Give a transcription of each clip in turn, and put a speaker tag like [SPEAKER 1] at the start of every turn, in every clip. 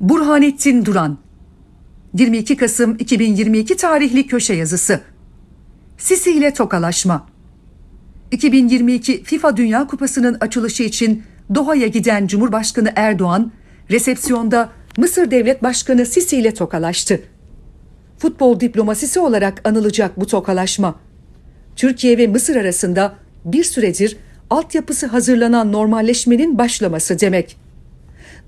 [SPEAKER 1] Burhanettin Duran 22 Kasım 2022 tarihli köşe yazısı Sisi ile tokalaşma 2022 FIFA Dünya Kupası'nın açılışı için Doha'ya giden Cumhurbaşkanı Erdoğan, resepsiyonda Mısır Devlet Başkanı Sisi ile tokalaştı. Futbol diplomasisi olarak anılacak bu tokalaşma, Türkiye ve Mısır arasında bir süredir altyapısı hazırlanan normalleşmenin başlaması demek.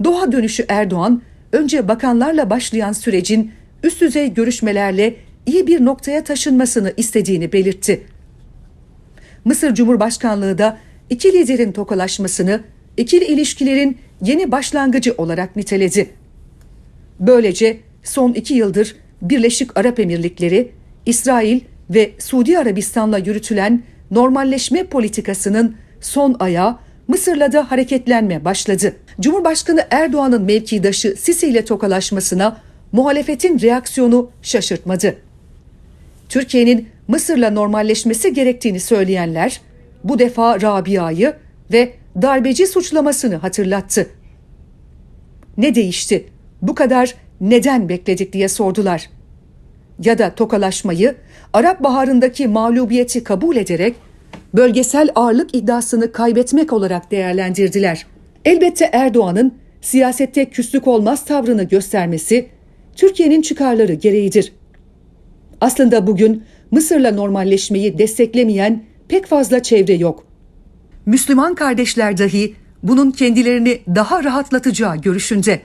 [SPEAKER 1] Doha dönüşü Erdoğan, önce bakanlarla başlayan sürecin üst düzey görüşmelerle iyi bir noktaya taşınmasını istediğini belirtti. Mısır Cumhurbaşkanlığı da iki liderin tokalaşmasını ikili ilişkilerin yeni başlangıcı olarak niteledi. Böylece son iki yıldır Birleşik Arap Emirlikleri, İsrail ve Suudi Arabistan'la yürütülen normalleşme politikasının son ayağı Mısır'la da hareketlenme başladı. Cumhurbaşkanı Erdoğan'ın mevkidaşı Sisi ile tokalaşmasına muhalefetin reaksiyonu şaşırtmadı. Türkiye'nin Mısır'la normalleşmesi gerektiğini söyleyenler bu defa Rabia'yı ve darbeci suçlamasını hatırlattı. Ne değişti? Bu kadar neden bekledik diye sordular. Ya da tokalaşmayı Arap Baharı'ndaki mağlubiyeti kabul ederek bölgesel ağırlık iddiasını kaybetmek olarak değerlendirdiler. Elbette Erdoğan'ın siyasette küslük olmaz tavrını göstermesi Türkiye'nin çıkarları gereğidir. Aslında bugün Mısır'la normalleşmeyi desteklemeyen pek fazla çevre yok. Müslüman kardeşler dahi bunun kendilerini daha rahatlatacağı görüşünde.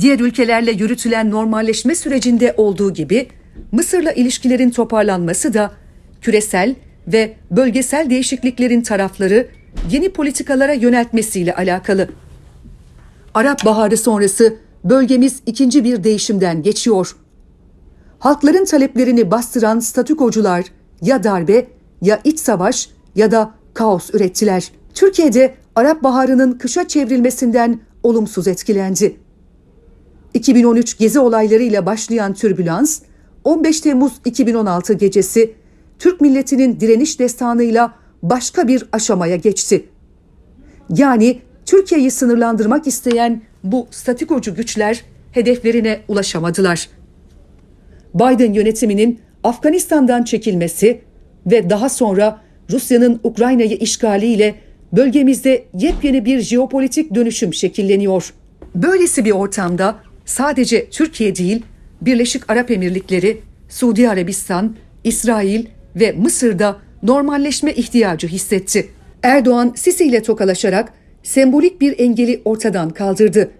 [SPEAKER 1] Diğer ülkelerle yürütülen normalleşme sürecinde olduğu gibi Mısır'la ilişkilerin toparlanması da küresel ve bölgesel değişikliklerin tarafları yeni politikalara yöneltmesiyle alakalı. Arap Baharı sonrası bölgemiz ikinci bir değişimden geçiyor. Halkların taleplerini bastıran statükocular ya darbe ya iç savaş ya da kaos ürettiler. Türkiye'de Arap Baharı'nın kışa çevrilmesinden olumsuz etkilendi. 2013 gezi olaylarıyla başlayan türbülans 15 Temmuz 2016 gecesi Türk milletinin direniş destanıyla başka bir aşamaya geçti. Yani Türkiye'yi sınırlandırmak isteyen bu statikocu güçler hedeflerine ulaşamadılar. Biden yönetiminin Afganistan'dan çekilmesi ve daha sonra Rusya'nın Ukrayna'yı işgaliyle bölgemizde yepyeni bir jeopolitik dönüşüm şekilleniyor. Böylesi bir ortamda sadece Türkiye değil, Birleşik Arap Emirlikleri, Suudi Arabistan, İsrail ve Mısır'da normalleşme ihtiyacı hissetti. Erdoğan Sisi ile tokalaşarak sembolik bir engeli ortadan kaldırdı.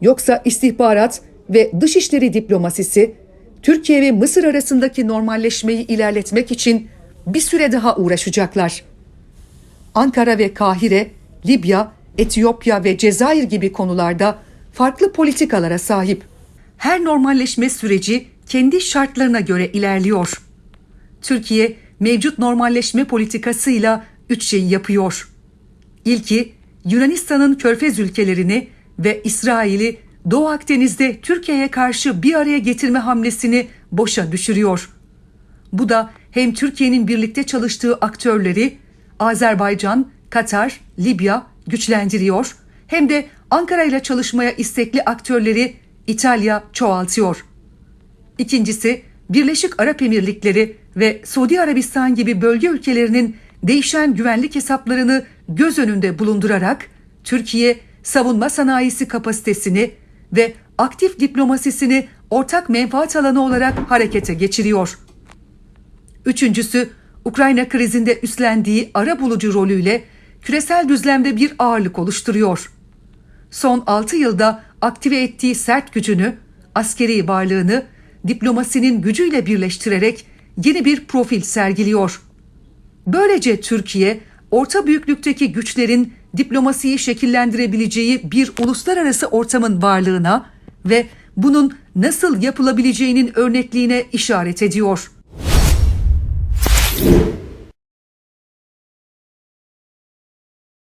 [SPEAKER 1] Yoksa istihbarat ve dışişleri diplomasisi Türkiye ve Mısır arasındaki normalleşmeyi ilerletmek için bir süre daha uğraşacaklar. Ankara ve Kahire, Libya, Etiyopya ve Cezayir gibi konularda farklı politikalara sahip. Her normalleşme süreci kendi şartlarına göre ilerliyor. Türkiye mevcut normalleşme politikasıyla üç şey yapıyor. İlki Yunanistan'ın körfez ülkelerini ve İsrail'i Doğu Akdeniz'de Türkiye'ye karşı bir araya getirme hamlesini boşa düşürüyor. Bu da hem Türkiye'nin birlikte çalıştığı aktörleri Azerbaycan, Katar, Libya güçlendiriyor hem de Ankara ile çalışmaya istekli aktörleri İtalya çoğaltıyor. İkincisi Birleşik Arap Emirlikleri ve Suudi Arabistan gibi bölge ülkelerinin değişen güvenlik hesaplarını göz önünde bulundurarak Türkiye savunma sanayisi kapasitesini ve aktif diplomasisini ortak menfaat alanı olarak harekete geçiriyor. Üçüncüsü Ukrayna krizinde üstlendiği ara bulucu rolüyle küresel düzlemde bir ağırlık oluşturuyor. Son 6 yılda aktive ettiği sert gücünü, askeri varlığını diplomasinin gücüyle birleştirerek yeni bir profil sergiliyor. Böylece Türkiye, orta büyüklükteki güçlerin diplomasiyi şekillendirebileceği bir uluslararası ortamın varlığına ve bunun nasıl yapılabileceğinin örnekliğine işaret ediyor.